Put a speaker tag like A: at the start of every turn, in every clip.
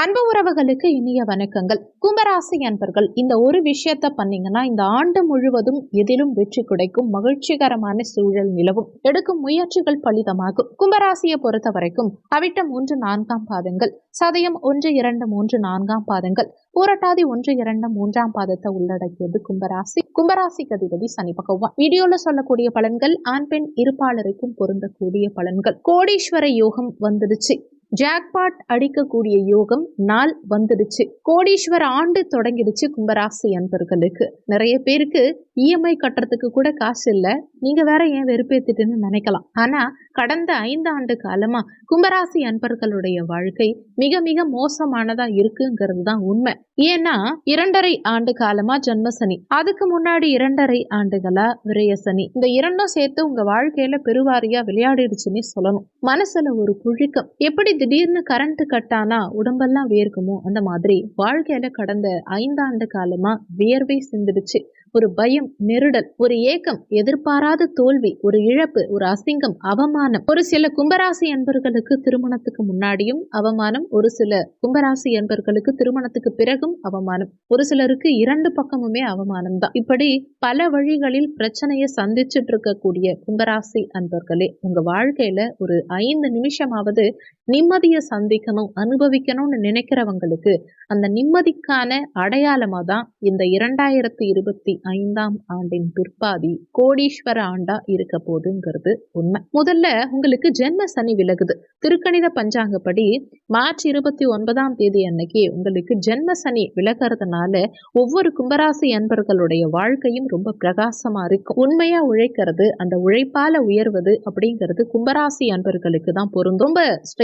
A: அன்பு உறவுகளுக்கு இனிய வணக்கங்கள். கும்பராசி அன்பர்கள் இந்த ஒரு விஷயத்த பண்ணீங்கன்னா இந்த ஆண்டு முழுவதும் எதிலும் வெற்றி கிடைக்கும் மகிழ்ச்சிகரமான சூழல் நிலவும் எடுக்கும் முயற்சிகள் பலிதமாகும். கும்பராசியை பொறுத்த வரைக்கும் அவிட்டம் ஒன்று நான்காம் பாதங்கள். சதயம் ஒன்று இரண்டு மூன்று நான்காம் பாதங்கள். பூரட்டாதி ஒன்று இரண்டு மூன்றாம் பாதத்தை உள்ளடக்கியது கும்பராசி. கும்பராசி கதிபதி சனி பகவான். வீடியோல சொல்லக்கூடிய பலன்கள் ஆண் பெண் இருப்பாளருக்கும் பொருந்தக்கூடிய பலன்கள். கோடீஸ்வர யோகம் வந்துடுச்சு. ஜாக்பாட் அடிக்கக்கூடிய யோகம் நாள் வந்துடுச்சு. கோடீஸ்வர ஆண்டு தொடங்கிடுச்சு கும்பராசி அன்பர்களுக்கு. நிறைய பேருக்கு இஎம்ஐ கட்டுறதுக்கு கூட காசு இல்லை. நீங்க வேற ஏன் வெறுப்பேத்துட்டுன்னு நினைக்கலாம். ஆனா கடந்த ஐந்து ஆண்டு காலமா கும்பராசி அன்பர்களுடைய வாழ்க்கை மிக மிக மோசமானதா இருக்குங்கிறது தான் உண்மை. ஏன்னா இரண்டரை ஆண்டு காலமா ஜென்மசனி அதுக்கு முன்னாடி இரண்டரை ஆண்டுகளா விரயசனி இந்த இரண்டும் சேர்த்து உங்க வாழ்க்கையில பெருவாரியா விளையாடிடுச்சுன்னு சொல்லணும். மனசுல ஒரு புழுக்கம். எப்படி திடீர்னு கரண்ட் கட்டானா உடம்பெல்லாம் வேர்க்குமோ அந்த மாதிரி வாழ்க்கையில கடந்த ஐந்தாண்டு காலமா வியர்வை சிந்துடுச்சு. ஒரு பயம் நெருடல் ஒரு ஏக்கம் எதிர்பாராத தோல்வி ஒரு இழப்பு ஒரு அசிங்கம் அவமானம். ஒரு சில கும்பராசி என்பர்களுக்கு திருமணத்துக்கு முன்னாடியும் அவமானம் ஒரு சில கும்பராசி என்பர்களுக்கு திருமணத்துக்கு பிறகும் அவமானம். ஒரு சிலருக்கு இரண்டு பக்கமுமே அவமானம் தான். இப்படி பல வழிகளில் பிரச்சனையை சந்திச்சுட்டு இருக்கக்கூடிய கும்பராசி அன்பர்களே உங்க வாழ்க்கையில ஒரு ஐந்து நிமிஷமாவது நிம்மதியை சந்திக்கணும் அனுபவிக்கணும்னு நினைக்கிறவங்களுக்கு அந்த நிம்மதிக்கான அடையாளமாக தான் இந்த இரண்டாயிரத்தி இருபத்தி ஐந்தாம் ஆண்டின் பிற்பாதி கோடீஸ்வர ஆண்டா இருக்க போதுங்கிறது உண்மை. முதல்ல உங்களுக்கு ஜென்ம சனி விலகுது. திருக்கணித பஞ்சாங்கப்படி மார்ச் இருபத்தி ஒன்பதாம் தேதி அன்னைக்கு உங்களுக்கு ஜென்ம சனி விலகிறதுனால ஒவ்வொரு கும்பராசி அன்பர்களுடைய வாழ்க்கையும் ரொம்ப பிரகாசமா இருக்கும். உண்மையா உழைக்கிறது அந்த உழைப்பால உயர்வது அப்படிங்கிறது கும்பராசி அன்பர்களுக்கு தான் பொருந்தும். ரொம்ப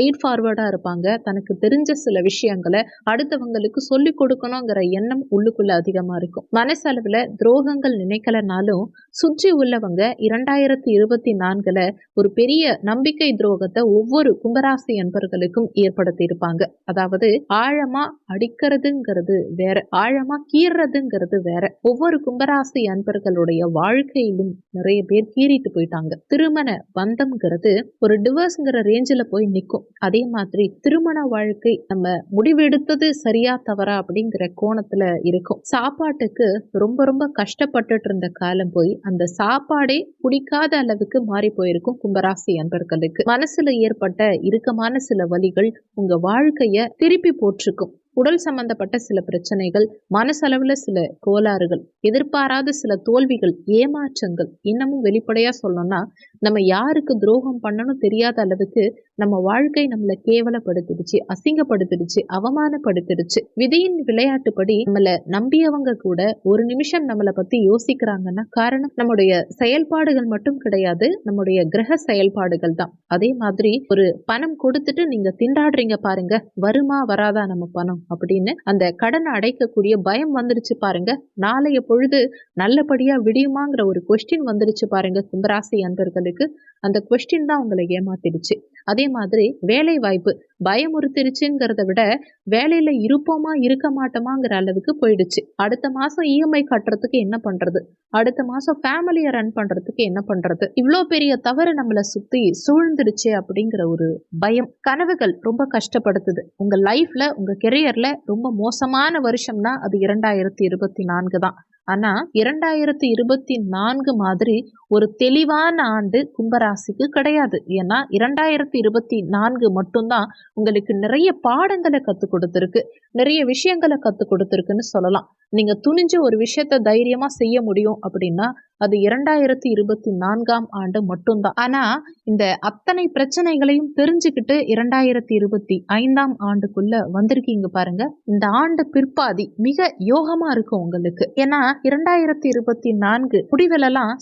A: ஸ்ட்ரெயிட் ஃபார்வர்டாக இருப்பாங்க. தனக்கு தெரிஞ்ச சில விஷயங்களை அடுத்தவங்களுக்கு சொல்லி கொடுக்கணுங்கிற எண்ணம் உள்ளுக்குள்ள அதிகமாக இருக்கும். மனசளவில் துரோகங்கள் நினைக்கலனாலும் சுற்றி உள்ளவங்க இரண்டாயிரத்தி இருபத்தி நான்குல ஒரு பெரிய நம்பிக்கை துரோகத்தை ஒவ்வொரு கும்பராசி அன்பர்களுக்கும் ஏற்படுத்தி இருப்பாங்க. அதாவது ஆழமா அடிக்கிறதுங்கிறது வேற ஆழமா கீறதுங்கிறது வேற. ஒவ்வொரு கும்பராசி அன்பர்களுடைய வாழ்க்கையிலும் நிறைய பேர் கீறிட்டு போயிட்டாங்க. திருமண பந்தம்ங்கிறது ஒரு டிவர்ஸ்ங்கிற ரேஞ்சில் போய் நிற்கும் அதே மாதிரி திருமண வாழ்க்கை நம்ம முடிவெடுத்தது சரியா தவறா அப்படிங்கிற கோணத்துல இருக்கும். சாப்பாட்டுக்கு ரொம்ப ரொம்ப கஷ்டப்பட்டுட்டு இருந்த காலம் போய் அந்த சாப்பாடே பிடிக்காத அளவுக்கு மாறி போயிருக்கும் கும்பராசி அன்பர்களுக்கு. மனசுல ஏற்பட்ட இறுக்கமான சில வழிகள் உங்க வாழ்க்கைய திருப்பி போட்டிருக்கும். உடல் சம்பந்தப்பட்ட சில பிரச்சனைகள் மனசளவுல சில கோளாறுகள் எதிர்பாராத சில தோல்விகள் ஏமாற்றங்கள் இன்னமும் வெளிப்படையா சொல்லணும்னா நம்ம யாருக்கு துரோகம் பண்ணணும் தெரியாத அளவுக்கு நம்ம வாழ்க்கை நம்மளை கேவலப்படுத்திடுச்சு அசிங்கப்படுத்திடுச்சு அவமானப்படுத்திடுச்சு. விதியின் விளையாட்டுப்படி நம்மளை நம்பியவங்க கூட ஒரு நிமிஷம் நம்மளை பத்தி யோசிக்கிறாங்கன்னா காரணம் நம்முடைய செயல்பாடுகள் மட்டும் கிடையாது நம்முடைய கிரக செயல்பாடுகள் தான். அதே மாதிரி ஒரு பணம் கொடுத்துட்டு நீங்க திண்டாடுறீங்க பாருங்க வருமா வராதா நம்ம பணம்? அப்படின்னு அந்த கடனை அடைக்கக்கூடிய பயம் வந்துருச்சு பாருங்க. நாளைய பொழுது நல்லபடியா விடியுமாங்கிற ஒரு கொஸ்டின் வந்துருச்சு பாருங்க கும்பராசி அன்பர்களுக்கு. அந்த கொஸ்டின் தான் உங்களை ஏமாத்திடுச்சு. அதே மாதிரி வேலை வாய்ப்பு பயமுறுத்திருச்சுங்கிறத விட வேலையில இருப்போமா இருக்க மாட்டோமாங்கிற அளவுக்கு போயிடுச்சு. அடுத்த மாசம் இஎம்ஐ கட்டுறதுக்கு என்ன பண்றது? அடுத்த மாசம் ஃபேமிலியை ரன் பண்றதுக்கு என்ன பண்றது? இவ்வளோ பெரிய தவறு நம்மளை சுத்தி சூழ்ந்துடுச்சு அப்படிங்கிற ஒரு பயம் கனவுகள் ரொம்ப கஷ்டப்படுத்துது. உங்க லைஃப்ல உங்க கெரியர்ல ரொம்ப மோசமான வருஷம்னா அது இரண்டாயிரத்தி இருபத்தி நான்கு தான். ஆனா இரண்டாயிரத்தி இருபத்தி நான்கு மாதிரி ஒரு தெளிவான ஆண்டு கும்பராசிக்கு கிடையாது. ஏன்னா இரண்டாயிரத்தி இருபத்தி நான்கு மட்டும்தான் உங்களுக்கு நிறைய பாடங்களை கற்றுக் கொடுத்துருக்கு. நிறைய விஷயங்களை கற்றுக் கொடுத்துருக்குன்னு சொல்லலாம். நீங்க துணிஞ்சு ஒரு விஷயத்த தைரியமா செய்ய முடியும் அப்படின்னா அது இரண்டாயிரத்தி இருபத்தி நான்காம் ஆண்டு மட்டும்தான். ஆனா இந்த அத்தனை பிரச்சனைகளையும் தெரிஞ்சுக்கிட்டு இரண்டாயிரத்தி இருபத்தி ஐந்தாம் ஆண்டுக்குள்ள வந்திருக்கீங்க பாருங்க. இந்த ஆண்டு பிற்பாதி மிக யோகமா இருக்கும் உங்களுக்கு. ஏன்னா இரண்டாயிரத்தி இருபத்தி நான்கு முடிவிலெல்லாம்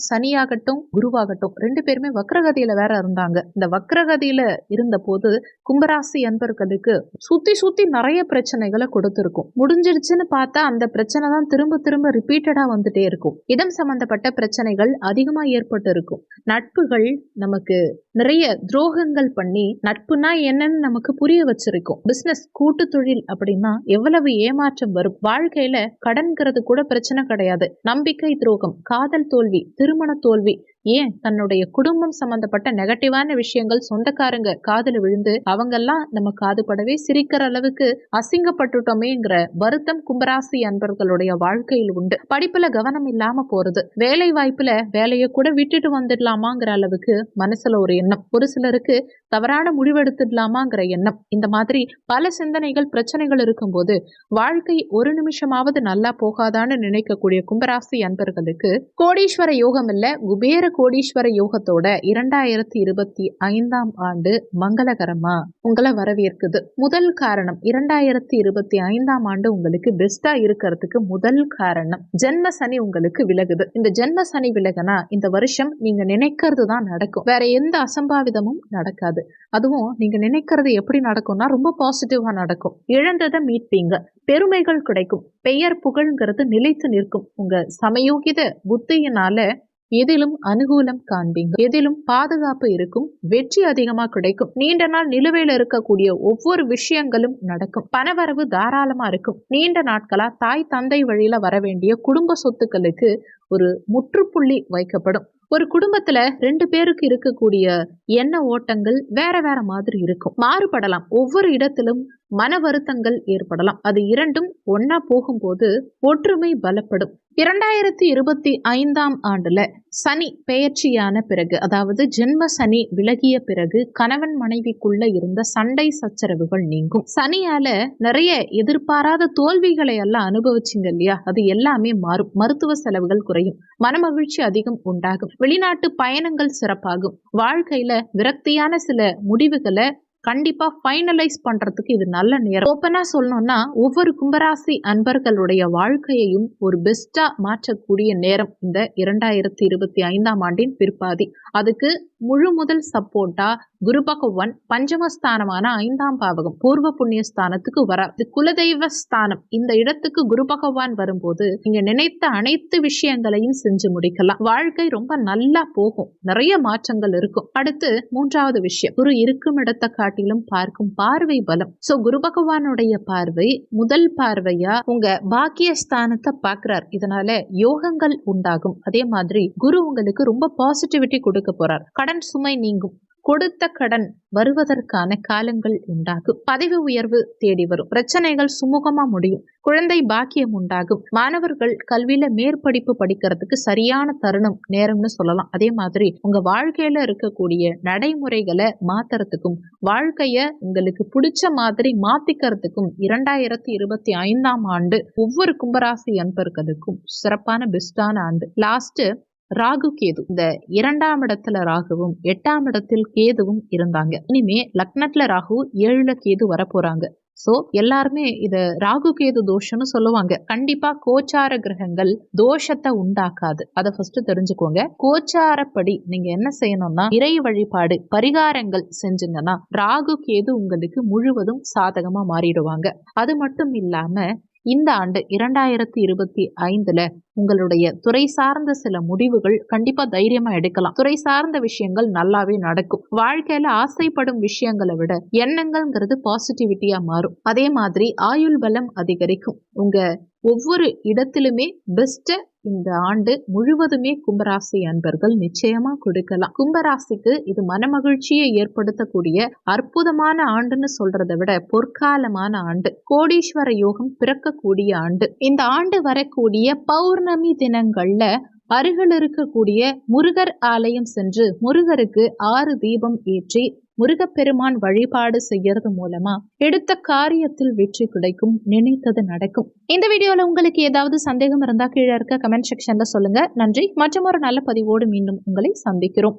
A: ஆகட்டும் குருவாகட்டும் ரெண்டு பேருமே வக்ரகதியில வேற இருந்தாங்க. இந்த வக்ரகதியில இருந்த போது கும்பராசி அன்பர்களுக்கு சுத்தி சுத்தி நிறைய பிரச்சனைகளை கொடுத்துருக்கும். முடிஞ்சிருச்சுன்னு பார்த்தா அந்த பிரச்சனை தான் திரும்ப திரும்ப ரிப்பீட்டடா வந்துட்டே இருக்கும். இடம் சம்பந்தப்பட்ட பிரச்சனைகள் அதிகமா ஏற்பட்டு இருக்கும் நட்புகள் நமக்கு நிறைய துரோகங்கள் பண்ணி நட்புனா என்னன்னு நமக்கு புரிய வச்சிருக்கும். பிசினஸ் கூட்டு தொழில் அப்படின்னா எவ்வளவு ஏமாற்றம் வரும். வாழ்க்கையில கடன்கிறது கூட பிரச்சனை கிடையாது. நம்பிக்கை துரோகம் காதல் தோல்வி திருமண தோல்வி ஏன் தன்னுடைய குடும்பம் சம்பந்தப்பட்ட நெகட்டிவான விஷயங்கள் சொந்தக்காரங்க காதல விழுந்து அவங்கெல்லாம் நம்ம காதுபடவே சிரிக்கிற அளவுக்கு அசிங்கப்பட்டுட்டோமேங்கிற வருத்தம் கும்பராசி அன்பர்களுடைய வாழ்க்கையில் உண்டு. படிப்புல கவனம் இல்லாம போறது வேலை வாய்ப்புல வேலையை கூட விட்டுட்டு வந்துடலாமாங்கிற அளவுக்கு மனசுல ஒரு எண்ணம். ஒரு சிலருக்கு தவறான முடிவெடுத்துடலாமாங்கிற எண்ணம். இந்த மாதிரி பல சிந்தனைகள் பிரச்சனைகள் இருக்கும்போது வாழ்க்கை ஒரு நிமிஷமாவது நல்லா போகாதான்னு நினைக்கக்கூடிய கும்பராசி அன்பர்களுக்கு கோடீஸ்வர யோகம் இல்ல குபேர கோடீஸ்வர யோகத்தோட இரண்டாயிரத்தி இருபத்தி ஐந்தாம் ஆண்டு மங்களகரமா உங்களை வரவேற்குது. முதல் காரணம் இரண்டாயிரத்தி இருபத்தி ஐந்தாம் ஆண்டு உங்களுக்கு பெஸ்டா இருக்கிறதுக்கு முதல் காரணம் ஜென்ம சனி உங்களுக்கு விலகுது. இந்த ஜென்ம சனி விலகுனா இந்த வருஷம் நீங்க நினைக்கிறது தான் நடக்கும். வேற எந்த அசம்பாவிதமும் நடக்காது. அதுவும் நீங்க நினைக்கிறது எப்படி நடக்கும்னா ரொம்ப பாசிட்டிவா நடக்கும். இழந்ததை மீட்பீங்க. பெருமைகள் கிடைக்கும். பெயர் புகழ்ங்கிறது நிலைத்து நிற்கும். உங்க சமயோகித புத்தியினால எதிலும் அனுகூலம் காண்பீங்க. எதிலும் பாதுகாப்பு இருக்கும். வெற்றி அதிகமா கிடைக்கும். நீண்ட நாள் நிலுவையில் இருக்கக்கூடிய ஒவ்வொரு விஷயங்களும் நடக்கும். பணவரவு தாராளமா இருக்கும். நீண்ட நாட்களா தாய் தந்தை வழியில வர வேண்டிய குடும்ப சொத்துக்களுக்கு ஒரு முற்றுப்புள்ளி வைக்கப்படும். ஒரு குடும்பத்துல ரெண்டு பேருக்கு இருக்கக்கூடிய எண்ண ஓட்டங்கள் வேற வேற மாதிரி இருக்கும். மாறுபடலாம். ஒவ்வொரு இடத்திலும் மன வருத்தங்கள் ஏற்படலாம். அது இரண்டும் ஒன்னா போகும்போது ஒற்றுமை பலப்படும். இரண்டாயிரத்தி இருபத்தி ஐந்தாம் ஆண்டுல சனி பெயர்ச்சியான பிறகு அதாவது ஜென்ம சனி விலகிய பிறகு கணவன் மனைவிக்குள்ள இருந்த சண்டை சச்சரவுகள் நீங்கும். சனியால நிறைய எதிர்பாராத தோல்விகளை எல்லாம் அனுபவிச்சிங்க இல்லையா? அது எல்லாமே மாறும். மருத்துவ செலவுகள் குறையும். மனமகிழ்ச்சி அதிகம் உண்டாகும். வெளிநாட்டு பயணங்கள் சிறப்பாகும். வாழ்க்கையில விரக்தியான சில முடிவுகளை கண்டிப்பாக ஃபைனலைஸ் பண்றதுக்கு இது நல்ல நேரம். ஓப்பனாக சொல்லணும்னா ஒவ்வொரு கும்பராசி அன்பர்களுடைய வாழ்க்கையையும் ஒரு பெஸ்டா மாற்றக்கூடிய நேரம் இந்த இரண்டாயிரத்தி இருபத்தி ஐந்தாம் ஆண்டின் பிற்பாதி. அதுக்கு முழு முதல் சப்போர்ட்டா குரு பகவான் பஞ்சமஸ்தானமான ஐந்தாம் பாவகம் பூர்வ புண்ணிய ஸ்தானத்துக்கு வர குலதெய்வ ஸ்தானம். இந்த இடத்துக்கு குரு பகவான் வரும்போது நீங்க நினைத்த அனைத்து விஷயங்களையும் செஞ்சு முடிக்கலாம். வாழ்க்கை ரொம்ப நல்லா போகும். நிறைய மாற்றங்கள் இருக்கும். அடுத்து மூன்றாவது விஷயம். குரு இருக்கும் இடத்தை காட்டிலும் பார்க்கும் பார்வை பலம். சோ குரு பகவானுடைய பார்வை முதல் பார்வையா உங்க பாக்கிய ஸ்தானத்தை பாக்குறார் இதனால யோகங்கள் உண்டாகும். அதே மாதிரி குரு உங்களுக்கு ரொம்ப பாசிட்டிவிட்டி கொடுக்க போறார். கடன் சுமை நீங்கும். கொடுத்த கடன் வருவதற்கான காலங்கள் உண்டாகும். பதவி உயர்வு தேடி வரும். பிரச்சனைகள் சுமூகமா முடியும். குழந்தை பாக்கியம் உண்டாகும். மாணவர்கள் கல்வியில மேற்படிப்பு படிக்கிறதுக்கு சரியான தருணம் நேரம்னு சொல்லலாம். அதே மாதிரி உங்க வாழ்க்கையில இருக்கக்கூடிய நடைமுறைகளை மாத்துறதுக்கும் வாழ்க்கைய உங்களுக்கு பிடிச்ச மாதிரி மாத்திக்கிறதுக்கும் இரண்டாயிரத்தி இருபத்தி ஐந்தாம் ஆண்டு ஒவ்வொரு கும்பராசி அன்பர்களுக்கும் சிறப்பான பெஸ்டான ஆண்டு. லாஸ்ட் ராகு கேது. இந்த இரண்டாம் இடத்துல ராகுவும் எட்டாம் இடத்தில் கேதுவும் இருந்தாங்க. இனிமே லக்னத்துல ராகு ஏழுல கேது வரப்போறாங்க. ஸோ எல்லாருமே இத ராகு கேது தோஷம்னு சொல்லுவாங்க. கண்டிப்பா கோச்சார கிரகங்கள் தோஷத்தை உண்டாக்காது. அதை ஃபர்ஸ்ட் தெரிஞ்சுக்கோங்க. கோச்சாரப்படி நீங்க என்ன செய்யணும்னா இறை வழிபாடு பரிகாரங்கள் செஞ்சுங்கன்னா ராகு கேது உங்களுக்கு முழுவதும் சாதகமா மாறிடுவாங்க. அது மட்டும் இல்லாம இந்த ஆண்டு இரண்டாயிரத்தி இருபத்தி ஐந்துல உங்களுடைய துறை சார்ந்த சில முடிவுகள் கண்டிப்பா தைரியமா எடுக்கலாம். துறை சார்ந்த விஷயங்கள் நல்லாவே நடக்கும். வாழ்க்கையில ஆசைப்படும் விஷயங்களை விட எண்ணங்கள்ங்கிறது பாசிட்டிவிட்டியா மாறும். அதே மாதிரி ஆயுள் பலம் அதிகரிக்கும். உங்க ஒவ்வொரு இடத்திலுமே பெஸ்ட்டை இந்த ஆண்டு முழுவதுமே கும்பராசி அன்பர்கள் நிச்சயமா கொடுக்கலாம். கும்பராசிக்கு இது மனமகிழ்ச்சியை ஏற்படுத்தக்கூடிய அற்புதமான ஆண்டுன்னு சொல்றதை விட பொற்காலமான ஆண்டு. கோடீஸ்வர யோகம் பிறக்கக்கூடிய ஆண்டு. இந்த ஆண்டு வரக்கூடிய பௌர்ணமி தினங்கள்ல அருகில் இருக்கக்கூடிய முருகர் ஆலயம் சென்று முருகருக்கு ஆறு தீபம் ஏற்றி முருகப்பெருமான் வழிபாடு செய்யறது மூலமா எடுத்த காரியத்தில் வெற்றி கிடைக்கும் நினைத்தது நடக்கும். இந்த வீடியோல உங்களுக்கு ஏதாவது சந்தேகம் இருந்தா கீழே இருக்க கமெண்ட் செக்ஷன்ல சொல்லுங்க. நன்றி. மற்றும் ஒரு நல்ல பதிவோடு மீண்டும் உங்களை சந்திக்கிறோம்.